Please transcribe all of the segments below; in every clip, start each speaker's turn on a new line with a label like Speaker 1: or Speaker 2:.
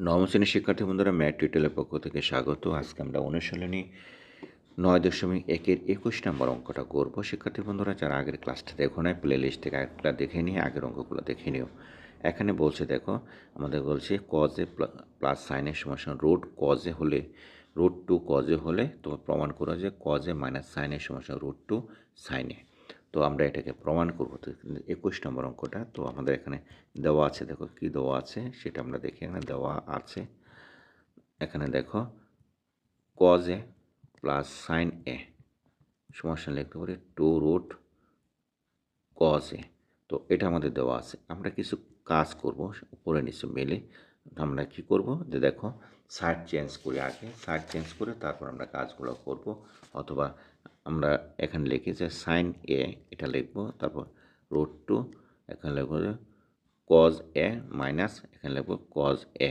Speaker 1: নবম শ্রেণির শিক্ষার্থী বন্ধুরা ম্যাট টিউটোরিয়ালের পক্ষ থেকে স্বাগত। আজকে আমরা অনুশীলনী নয় দশমিক একের একুশ নম্বর অঙ্কটা করব। শিক্ষার্থী বন্ধুরা, যারা আগের ক্লাসটা দেখো না প্লে লিস্ট থেকে আগেরটা দেখে নিয়ে আগের অঙ্কগুলো দেখে নিও। এখানে বলছে, দেখো, আমাদের বলছে কজে প্লাস সাইনের সমস্যা রোড কজে হলে রোড টু কজে হলে তোমার প্রমাণ করো যে কজে মাইনাস সাইনের সমস্যা রোড টু সাইনে তো আমরা এটাকে প্রমাণ করব। তো একুশ নম্বর অঙ্কটা, তো আমাদের এখানে দেওয়া আছে, দেখো কি দেওয়া আছে, সেটা আমরা দেখি, এখানে দেওয়া আছে। এখানে দেখো cos A plus sine A সমস্যা লিখতে পারি টু রুট কজ এ তো এটা আমাদের দেওয়া আছে। আমরা কিছু কাজ করব, উপরে নিচে মেলে, আমরা কি করব যে দেখো সাইড চেঞ্জ করি আগে সাইড চেঞ্জ করে তারপর আমরা কাজগুলো করব, অথবা আমরা এখানে লিখি যে সাইন এ এটা লিখব, তারপর রুট টু এখানে লিখব কজ এ মাইনাস এখানে লিখব কজ এ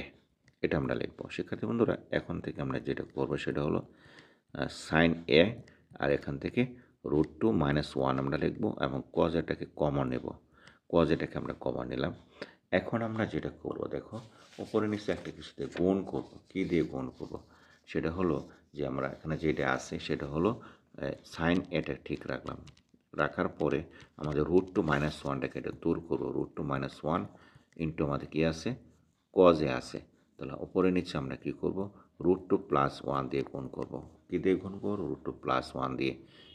Speaker 1: এটা আমরা লিখব। শিক্ষার্থী বন্ধুরা, এখন থেকে আমরা যেটা করব সেটা হলো সাইন এ আর এখান থেকে রুট টু মাইনাস ওয়ান আমরা লিখব এবং কজ এটাকে কমন নেব। কজ এটাকে আমরা কমন নিলাম। এখন আমরা যেটা করব, দেখো, উপরে নিচে একটা কিছুতে গুণ করব। কী দিয়ে গুণ করব? সেটা হলো যে আমরা এখানে যেটা আছে, সেটা হলো সাইন এটা ঠিক রাখলাম। রাখার পরে আমাদের রুট টু মাইনাস ওয়ানটাকে এটা দূর করব। Root two minus one into আমাদের কী আছে? কজে আছে। তাহলে ওপরে নিচে আমরা কী করব? রুট টু প্লাস ওয়ান দিয়ে গুণ করব। কী দিয়ে গুণ করব? রুট টু প্লাস ওয়ান দিয়ে।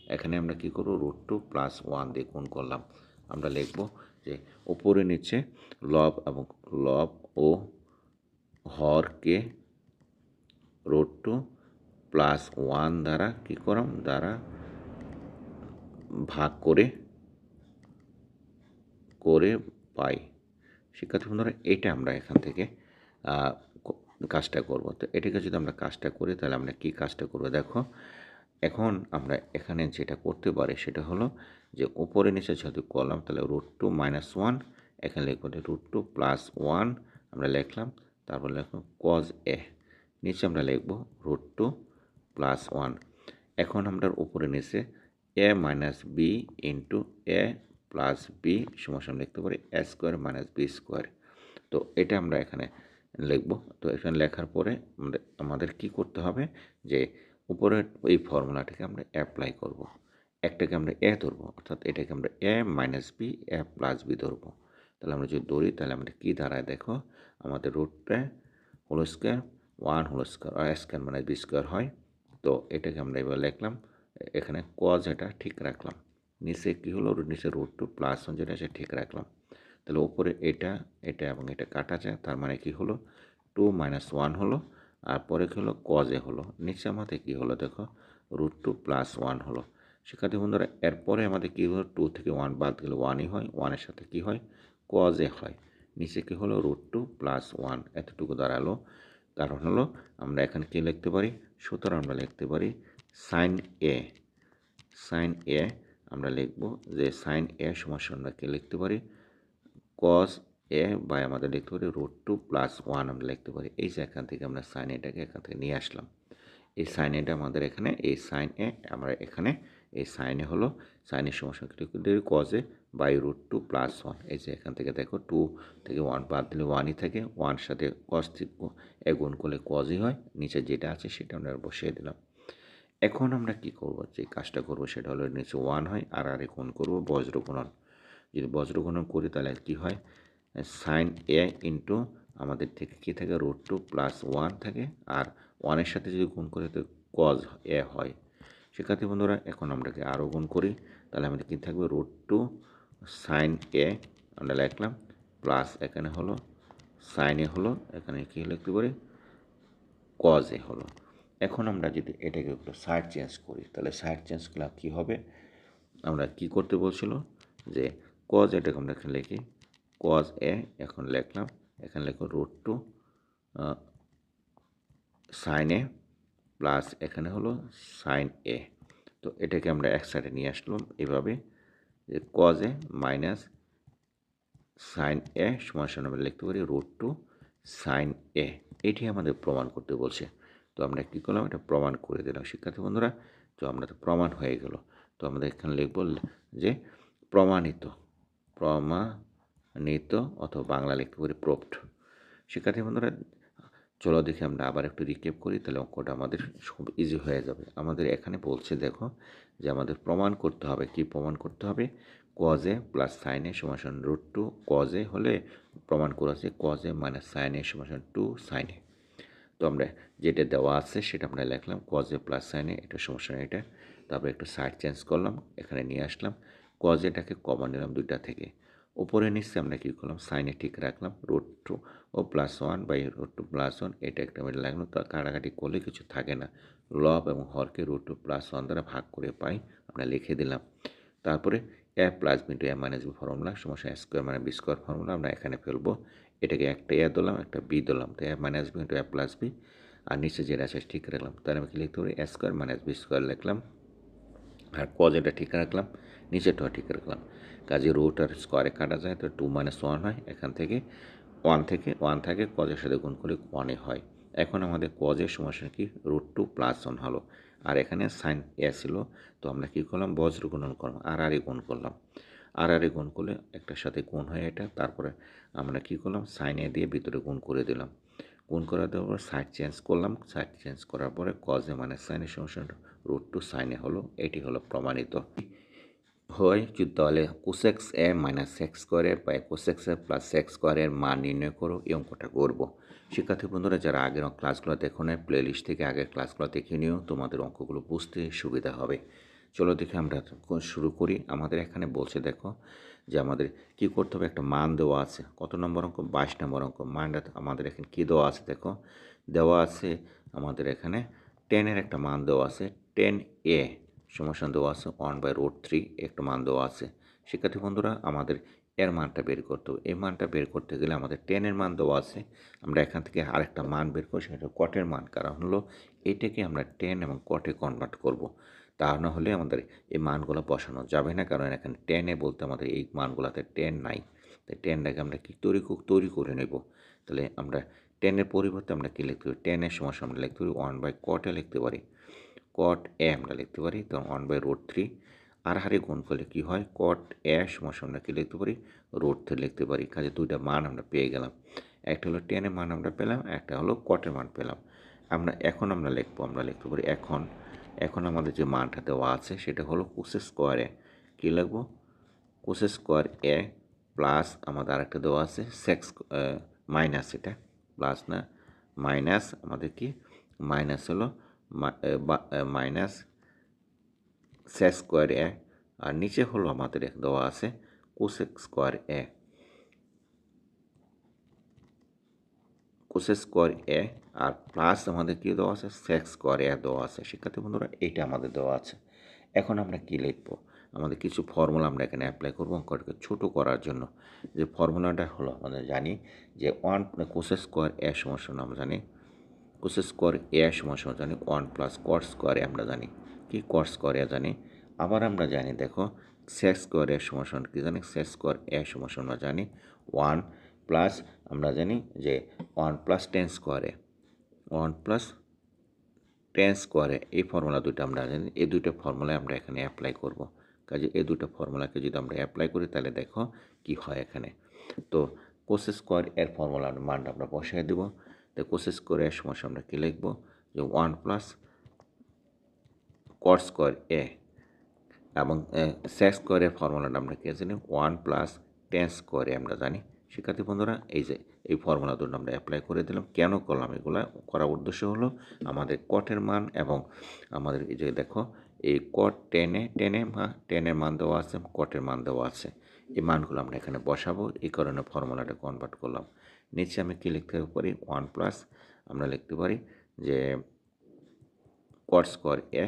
Speaker 1: এখানে আমরা কী করব? রুট টু প্লাস ওয়ান দিয়ে গুণ করলাম। আমরা লিখব যে ওপরে নিচে লব এবং লব ও হরকে রুট টু প্লাস ওয়ান দ্বারা কী করলাম দ্বারা ভাগ করে করে পাই। শিক্ষার্থী বন্ধুরা, এটা আমরা এখান থেকে কাজটা করব। তো এটাকে যদি আমরা কাজটা করি, তাহলে আমরা কি কাজটা করব? দেখো, এখন আমরা এখানে যেটা করতে পারি, সেটা হলো যে উপরে নিচে যেহেতু করলাম তাহলে রুট টু মাইনাস ওয়ান এখানে লিখব রুট টু প্লাস ওয়ান আমরা লিখলাম, তারপর লিখলাম কজ এ নিচে আমরা লিখব রুট টু প্লাস ওয়ান এখন আমরা উপরে নিচে A minus B into A plus B সমস্যা লিখতে পারি A square minus B square তো এটা আমরা এখানে লিখব। তো এখানে লেখার পরে আমাদের কি করতে হবে? যে উপরের এই ফর্মুলাটাকে আমরা অ্যাপ্লাই করব। একটাকে আমরা এ ধরবো, অর্থাৎ এটাকে আমরা A minus B A plus B ধরবো। তাহলে আমরা যদি ধরি, তাহলে আমরা কী দাঁড়ায় দেখো? আমাদের রুটটা whole square one whole square আর স্কোয়ার মানে বি স্কোয়ার হয়। তো এটাকে আমরা এবার লিখলাম, এখানে কজ এটা ঠিক রাখলাম। নিচে কী হলো? নিচে রুট টু প্লাস যেটা সে ঠিক রাখলাম। তাহলে ওপরে এটা এটা এবং এটা কাটা যায়, তার মানে কি হলো? টু মাইনাস ওয়ান হলো, আর পরে কী হলো? কজে হলো। নিচে আমাদের কী হলো দেখো? রুট টু প্লাস ওয়ান হলো। শিক্ষার্থী বন্ধুরা, এরপরে আমাদের কী হলো? টু থেকে ওয়ান বাদ গেলে ওয়ানই হয় ওয়ানের সাথে কী হয়? কজে হয়। নিচে কী হলো? রুট টু প্লাস ওয়ান এতটুকু দাঁড়াল। কারণ হলো, আমরা এখানে কী লিখতে পারি? সুতরাং আমরা লিখতে পারি সাইন এ সাইন এ আমরা লিখব যে সাইন এ সমস্যা আমরা কী লিখতে পারি? কস এ বাই আমাদের লিখতে পারি রুট টু প্লাস ওয়ান আমরা লিখতে পারি। এই যে এখান থেকে আমরা সাইন এটাকে এখান থেকে নিয়ে আসলাম। এই সাইন এটা আমাদের এখানে, এই সাইন এ আমরা এখানে এই সাইনে হলো সাইনের সমস্যা কজে by root two plus one এই যে এখান থেকে দেখো টু থেকে ওয়ান বাদ দিলে ওয়ানই থাকে ওয়ান সাথে কজ এ গুণ করলে কজই হয়, নিচে যেটা আছে সেটা আমরা বসিয়ে দিলাম। এখন আমরা কি করব? যে কাজটা করব সেটা হলো নিচে ওয়ান হয়, আর আরে গুণ করব বজ্রগুণন। যদি বজ্রগুণন করি তাহলে কী হয়? সাইন এ ইন্টু আমাদের থেকে কী থাকে? রুট টু প্লাস ওয়ান থাকে, আর ওয়ানের সাথে যদি গুণ করে তো কজ এ হয়। শিক্ষার্থী বন্ধুরা, এখন আমরাকে আরও গুণ করি। তাহলে আমাদের কী থাকবে? রুট টু সাইন এ আমরা লিখলাম প্লাস এখানে হলো সাইন এ হলো, এখানে কী লিখতে পারি? কজ এ হলো। এখন আমরা যদি এটাকে একটু সাইড চেঞ্জ করি, তাহলে সাইড চেঞ্জ করলে কী হবে? আমরা কি করতে বলছিল? যে কজ এটাকে আমরা এখানে লিখি কজ এ এখন লিখলাম, এখানে লিখো root two sine A plus এখানে হলো সাইন এ তো এটাকে আমরা এক নিয়ে আসলাম এভাবে, যে cos A minus sine A সমান আমরা লিখতে পারি রুট টু সাইন এ এটি আমাদের প্রমাণ করতে বলছে। তো আমরা কী করলাম? এটা প্রমাণ করে দিলাম, শিক্ষার্থী বন্ধুরা। তো আমরা তো প্রমাণ হয়ে গেল। তো আমাদের এখানে লিখব যে প্রমাণিত প্রমাণিত অথবা বাংলা লিখতে পারি প্রোপ্ট। শিক্ষার্থী বন্ধুরা চলো দেখি আমরা আবার একটু রিকেপ করি, তাহলে অঙ্কটা আমাদের খুব ইজি হয়ে যাবে। আমাদের এখানে বলছে দেখো যে আমাদের প্রমাণ করতে হবে, কি প্রমাণ করতে হবে? কজে প্লাস সাইনে সমাসন রুট টু কজে হলে প্রমাণ করেছে কজে মাইনাস সাইনে সমাসন টু সাইনে তো আমরা যেটা দেওয়া আছে সেটা আমরা লিখলাম কজে প্লাস সাইনে এটা সমস্যা এটা। তারপরে একটু সাইড চেঞ্জ করলাম, এখানে নিয়ে আসলাম। কজেটাকে কমন নিলাম দুইটা থেকে। উপরে নিচে আমরা কী করলাম? সাইনে ঠিক রাখলাম root two O plus one by root two plus one এটা একটা মিলে লাগল। তো কাটাকাটি করলে কিছু থাকে না। লব এবং হরকে রোড টু প্লাস ওয়ান দ্বারা ভাগ করে পাই, আমরা লিখে দিলাম। তারপরে A plus B to A minus B formula সমস্যা স্কোয়ার মানে বি স্কোয়ার ফর্মুলা আমরা এখানে ফেলব। এটাকে একটা এ দিলাম, একটা বি দিলাম। তো A minus B into A plus B আর নিচে যেটা আছে ঠিক রাখলাম। তাহলে আমি কি লিখতে পারি? A square minus B square লিখলাম। আর কজ এটা ঠিক রাখলাম নিচেরটাও ঠিক রাখলাম। কাজে রুট আর স্কোয়ারে কাটা যায়, তো টু মাইনাস ওয়ান হয়, এখান থেকে ওয়ান থেকে ওয়ান থাকে কজের সাথে গুণ করলে ওয়ানে হয়। এখন আমাদের কজের সমস্যা কি? রুট টু প্লাস ওয়ান হলো। আর এখানে সাইন এ ছিল, তো আমরা কী করলাম? বজ্র গুণন করলাম, আর আর গুণ করলাম। আর আর গুণ করলে একটার সাথে গুণ হয় এটা, তারপরে আমরা কী করলাম? সাইন এ দিয়ে ভিতরে গুণ করে দিলাম। গুণ করা দেওয়ার পর সাইড চেঞ্জ করলাম। সাইড চেঞ্জ করার পরে কজে মানে সাইনের সমস্যা রুট টু সাইনে হলো, এটি হলো প্রমাণিত। হয় তাহলে কোসেক্স এ মাইনাস এক্স স্কোয়ারের বা কোসেক্স এ প্লাস এক্স স্কোয়ারের মান নির্ণয় করো, এই অঙ্কটা করব। শিক্ষার্থী বন্ধুরা, যারা আগের ক্লাসগুলো দেখো না প্লেলিস্ট থেকে আগের ক্লাসগুলো দেখে নিও, তোমাদের অঙ্কগুলো বুঝতে সুবিধা হবে। চলো দেখে আমরা শুরু করি। আমাদের এখানে বলছে, দেখো, যে আমাদের কি করতে হবে? একটা মান দেওয়া আছে। কত নম্বর অঙ্ক? বাইশ নম্বর অঙ্ক। মানটা আমাদের এখানে কী দেওয়া আছে, দেখো? দেওয়া আছে আমাদের এখানে টেনের একটা মান দেওয়া আছে টেন এ সমাসান দেওয়া আছে ওয়ান বাই রোড থ্রি একটা মান দেওয়া আছে। শিক্ষার্থী বন্ধুরা, আমাদের এর মানটা বের করতে হবে। এই মানটা বের করতে গেলে আমাদের টেনের মান দেওয়া আছে। আমরা এখান থেকে আরেকটা মান বের করি সেটা কটের মান। কারণ হলো এটাকে আমরা টেন এবং কটে কনভার্ট করব। তা না হলে আমাদের এই মানগুলো বসানো যাবে না, কারণ এখানে টেনে বলতে আমাদের এই মানগুলোতে টেন নাই। তাই টেনটাকে আমরা কি তৈরি তৈরি করে নেব? তাহলে আমরা টেনের পরিবর্তে আমরা কী লিখতে পারি? টেনের সমস্যা আমরা লিখতে পারি ওয়ান বাই কটে লিখতে পারি। কট এ আমরা লিখতে পারি, তো ওয়ান বাই রোড থ্রি আর হারে গুণ করলে কী হয়? কট এ সমস্যা আমরা কী লিখতে পারি? রোড থ্রি লিখতে পারি। কাজে দুইটা মান আমরা পেয়ে গেলাম। একটা হলো টেনের মান আমরা পেলাম, একটা হলো কটের মান পেলাম। আমরা, এখন আমরা লিখব, আমরা লিখতে পারি এখন। এখন আমাদের যে মানটা দেওয়া আছে সেটা হলো কোসে স্কোয়ার কী লিখব? কোসে স্কোয়ার এ প্লাস আমাদের আরেকটা দেওয়া আছে সেক্স মাইনাস এটা। প্লাস না মাইনাস আমাদের কি? মাইনাস হলো মাইনাস সেক্স স্কোয়ার এ আর নিচে হলো আমাদের দেওয়া আছে cosec square A cosec square A R plus আমাদের কী দেওয়া আছে? সেক্স স্কোয়ার এ দেওয়া আছে। শিক্ষার্থী বন্ধুরা, এইটা আমাদের দেওয়া আছে। এখন আমরা কী লিখব? আমাদের কিছু ফর্মুলা আমরা এখানে অ্যাপ্লাই করব অঙ্কটাকে ছোটো করার জন্য। যে ফর্মুলাটা হলো, আমরা জানি যে ওয়ান কোসেস স্কোয়ার এ সমস্যা আমরা জানি। কোসেস স্কোয়ার এ সমস্যা জানি one plus cot square A আমরা জানি। কি কট স্কোয়ার এ জানি? আবার আমরা জানি, দেখো সেক্স স্কোয়ার এর সমস্যা কী জানি? সেক্স স্কোয়ার এ সমস্যা আমরা জানি। ওয়ান প্লাস আমরা জানি যে ওয়ান প্লাস টেন স্কোয়ারে, ওয়ান প্লাস টেন স্কোয়ারে এই ফর্মুলা দুটো আমরা জানি, এই দুটো ফর্মুলা আমরা এখানে অ্যাপ্লাই করব। কাজে এই দুটো ফর্মুলাকে যদি আমরা অ্যাপ্লাই করি তাহলে দেখো কি হয় এখানে। তো কোসে স্কোয়ার এর ফর্মুলার মানটা আমরা বসাই দেবো। তো কোসে স্কোয়ার এর সমস্যা আমরা কী লিখব? যে one plus cot square A এবং সেক্স স্কোয়ারের ফর্মুলাটা আমরা কে জানি? ওয়ান প্লাস টেন স্কোয়ারে আমরা জানি। শিক্ষার্থী বন্ধুরা, এই যে, এই ফর্মুলা দুটো আমরা অ্যাপ্লাই করে দিলাম। কেন করলাম? এগুলো করার উদ্দেশ্য হলো আমাদের কটের মান এবং আমাদের এই যে দেখো, এই কট টেনে টেনে টেনের মান দেওয়া আছে কটের মান দেওয়া আছে। এই মানগুলো আমরা এখানে বসাবো। এই কারণে ফর্মুলাটা কনভার্ট করলাম। নিচে আমি কী লিখতে পারি? ওয়ান প্লাস আমরা লিখতে পারি যে কট স্কোয়ার এ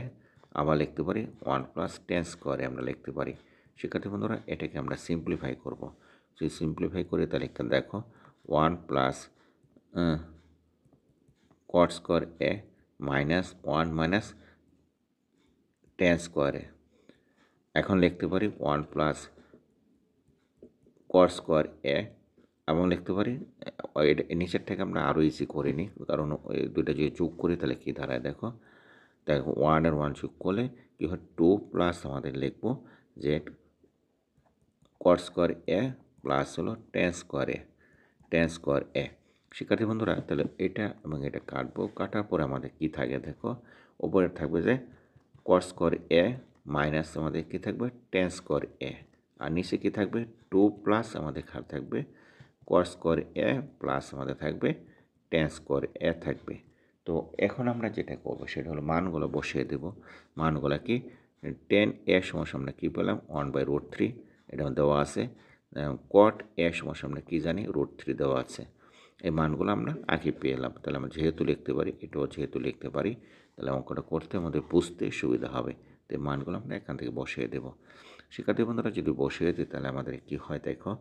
Speaker 1: আবার লিখতে পারি ওয়ান প্লাস টেন স্কোয়ারে আমরা লিখতে পারি। শিক্ষার্থী বন্ধুরা, এটাকে আমরা সিম্পলিফাই করব। যদি সিম্পলিফাই করে তাহলে দেখো one plus cot square A minus one minus tan স্কোয়ারে এখন লিখতে পারি one plus cot square A এবং লিখতে পারি নিচের থেকে আমরা আরও ইজি করে নিই, কারণ দুইটা যদি যোগ করি তাহলে কী দাঁড়ায় দেখো? দেখো ওয়ান আর ওয়ান যোগ করলে কী হয়? টু প্লাস আমাদের লিখব যে কট স্কোয়ার এ প্লাস হলো tan square A tan square A শিক্ষার্থী বন্ধুরা, তাহলে এটা এবং এটা কাটবো। কাটার পরে আমাদের কি থাকে দেখো? ওপরে থাকবে যে কট স্কোয়ার এ মাইনাস আমাদের কি থাকবে? টেন স্কোয়ার এ আর নিচে কি থাকবে? টু প্লাস আমাদের খাল থাকবে কট স্কোয়ার এ প্লাস আমাদের থাকবে টেন স্কোয়ার এ থাকবে। তো এখন আমরা যেটা করব, সেটা হলো মানগুলো বসিয়ে দেব। মানগুলো কি? টেন এ সমস্যা আমরা কী পেলাম? ওয়ান বাই রুট থ্রি এটা দেওয়া আছে। কট এ সমস্যা আমরা কী জানি? রোড থ্রি দেওয়া আছে। এই মানগুলো আমরা আগে পেয়ে এলাম। তাহলে আমরা যেহেতু লিখতে পারি, এটাও যেহেতু লিখতে পারি, তাহলে অঙ্কটা করতে আমাদের বুঝতে সুবিধা হবে। তো এই মানগুলো আমরা এখান থেকে বসিয়ে দেব। শিক্ষার্থী বন্ধুরা, যদি বসিয়ে দিই, তাহলে আমাদের কী হয় দেখো,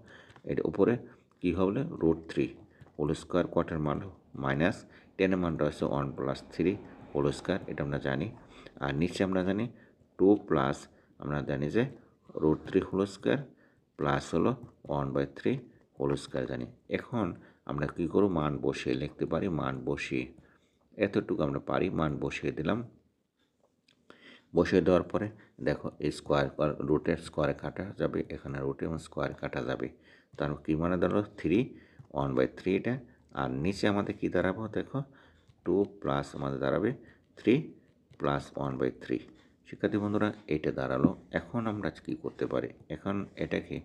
Speaker 1: এর উপরে কী হবে? Root three whole square quarter মান মাইনাস টেনের মান রয়েছে one plus three whole square এটা আমরা জানি। আর নিচে আমরা জানি টু প্লাস আমরা জানি যে root three whole square plus হলো one by three whole square জানি। এখন আমরা কী করব? মান বসিয়ে লিখতে পারি, মান বসিয়ে এতটুকু আমরা পারি, মান বসিয়ে দিলাম। বসিয়ে দেওয়ার পরে দেখো এই স্কোয়ার রুটের স্কোয়ারে কাটা যাবে, এখানে রুটে এবং স্কোয়ার কাটা যাবে। তার কী মানে দাঁড়াল? থ্রি ওয়ান বাই থ্রিটা আর নিচে আমাদের কী দাঁড়াবো? দেখো টু প্লাস আমাদের দাঁড়াবে three plus one by three শিক্ষার্থী বন্ধুরা, এইটা দাঁড়াল। এখন আমরা কী করতে পারি? এখন এটাকে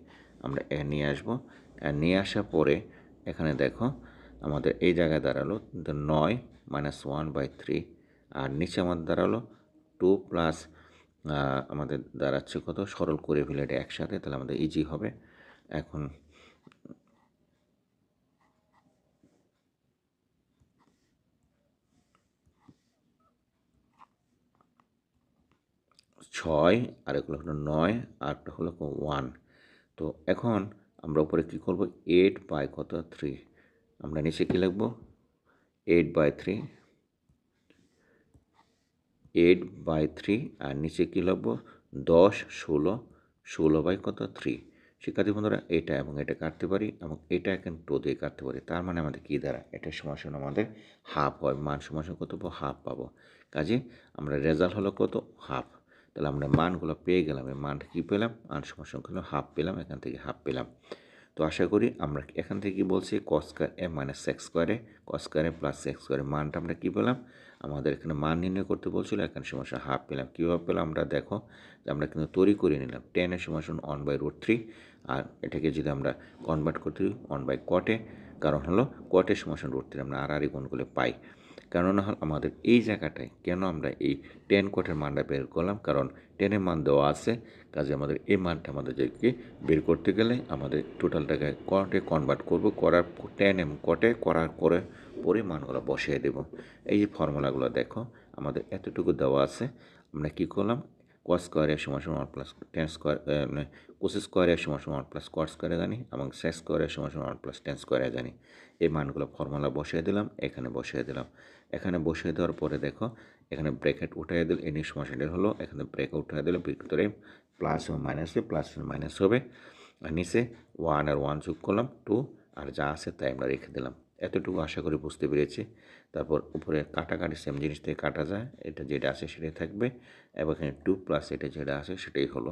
Speaker 1: আমরা নিয়ে আসব। নিয়ে আসার পরে এখানে দেখো, আমাদের এই জায়গায় দাঁড়াল নয় মাইনাস ওয়ান বাই থ্রি আর নিচে আমাদের দাঁড়াল টু প্লাস আমাদের দাঁড়াচ্ছে কত? সরল করে ফেলে এটা একসাথে, তাহলে আমাদের ইজি হবে। এখন ছয়, আর এগুলো হলো নয় আরটা হলো ওয়ান তো এখন আমরা উপরে কী করব? এইট বাই কত? থ্রি আমরা নিচে কী লিখব? Eight by three eight by three আর নিচে কী লিখব? দশ, ষোলো ষোলো বাই কত? থ্রি শিক্ষার্থী বন্ধুরা, এটা এবং এটা কাটতে পারি, এবং এটা এখন টু দিয়ে কাটতে পারি। তার মানে আমাদের কী দ্বারা এটা সমাসন আমাদের হাফ হয়। মান সমাসন কত হাফ পাবো। কাজে আমরা রেজাল্ট হলো কত? হাফ তাহলে আমরা মানগুলো পেয়ে গেলাম, এই মানটা কী পেলাম? মান সমাসন হলো হাফ পেলাম, এখান থেকে হাফ পেলাম। তো আশা করি আমরা এখান থেকে বলছি? কস্কার এ মাইনাস এক্স স্কোয়ারে কস্কারে প্লাস এক্স স্কোয়ারে মানটা আমরা কী পেলাম? আমাদের এখানে মান নির্ণয় করতে বলছিল, এখানে সমস্যা হাফ পেলাম। কীভাবে পেলাম? আমরা দেখো আমরা কিন্তু তৈরি করে নিলাম। টেনের সমাসন ওয়ান বাই রোড থ্রি আর এটাকে যদি আমরা কনভার্ট করতে ওয়ান বাই কটে কারণ হলো কটের সমাসন রোড থ্রি আমরা আর আর গুণগুলো পাই। কেননা হল আমাদের এই জায়গাটায় কেন আমরা এই টেন কোটের মানটা বের করলাম? কারণ টেনের মান দেওয়া আছে, কাজে আমাদের এই মানটা আমাদেরকে বের করতে গেলে আমাদের টোটালটাকে কটে কনভার্ট করব, করার টেন এম কটে করার পরে পরে মানগুলো বসিয়ে দেব। এই যে ফর্মুলাগুলো দেখো, আমাদের এতটুকু দেওয়া আছে। আমরা কী করলাম? কস স্কোয়ারের সমান সমান ওয়ান প্লাস টেন স্কোয়ার মানে কোস স্কোয়ারের সমান সমান ওয়ান প্লাস কট স্কোয়ারে জানি, এবং সেক্স স্কোয়ারের সমান সমান ওয়ান প্লাস টেন স্কোয়ারে জানি। এই মানগুলো ফর্মুলা বসিয়ে দিলাম, এখানে বসিয়ে দিলাম। এখানে বসিয়ে দেওয়ার পরে দেখো, এখানে ব্রেকেট উঠাই দিল এনি সমাসের হলো, এখানে ব্রেকেট উঠাই দিলে, ভিতরে প্লাস ও মাইনাস হবে প্লাস মাইনাস হবে। আর নিচে ওয়ান আর ওয়ান যোগ করলাম টু আর যা আছে তাই আমরা রেখে দিলাম। এতটুকু আশা করি বুঝতে পেরেছি। তারপর উপরে কাটাকাটি সেম জিনিস থেকে কাটা যায়, এটা যেটা আছে সেটাই থাকবে, এবং এখানে টু প্লাস এটা যেটা আছে সেটাই হলো।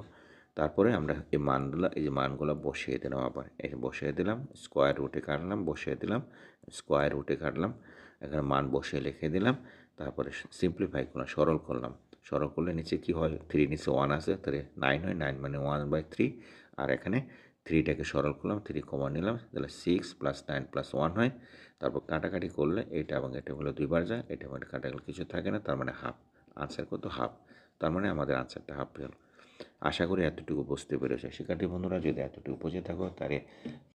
Speaker 1: তারপরে আমরা এই মানগুলো, এই যে মানগুলো বসিয়ে দিলাম আবার এই বসিয়ে দিলাম স্কোয়ার রুটে কাটলাম, বসিয়ে দিলাম স্কোয়ার রুটে কাটলাম। এখানে মান বসিয়ে লিখে দিলাম। তারপরে সিম্পলিফাই করলাম, সরল করলাম। সরল করলে নিচে কী হয়? থ্রি নিচে ওয়ান আছে, তাহলে নাইন হয় নাইন মানে ওয়ান বাই থ্রি আর এখানে থ্রিটাকে সরল করলাম থ্রি কমন নিলাম, তাহলে six plus nine plus one হয়। তারপর কাটাকাটি করলে এটা এবং এটা হলো দুইবার যায়, এটা মানে কাটাকাটি কিছু থাকে না, তার মানে হাফ আনসার কত? হাফ তার মানে আমাদের আনসারটা হাফ পেল আশা করি এতটুকু বুঝতে পেরেছে। শিক্ষার্থী বন্ধুরা, যদি এতটুকু বুঝে থাকো, তাহলে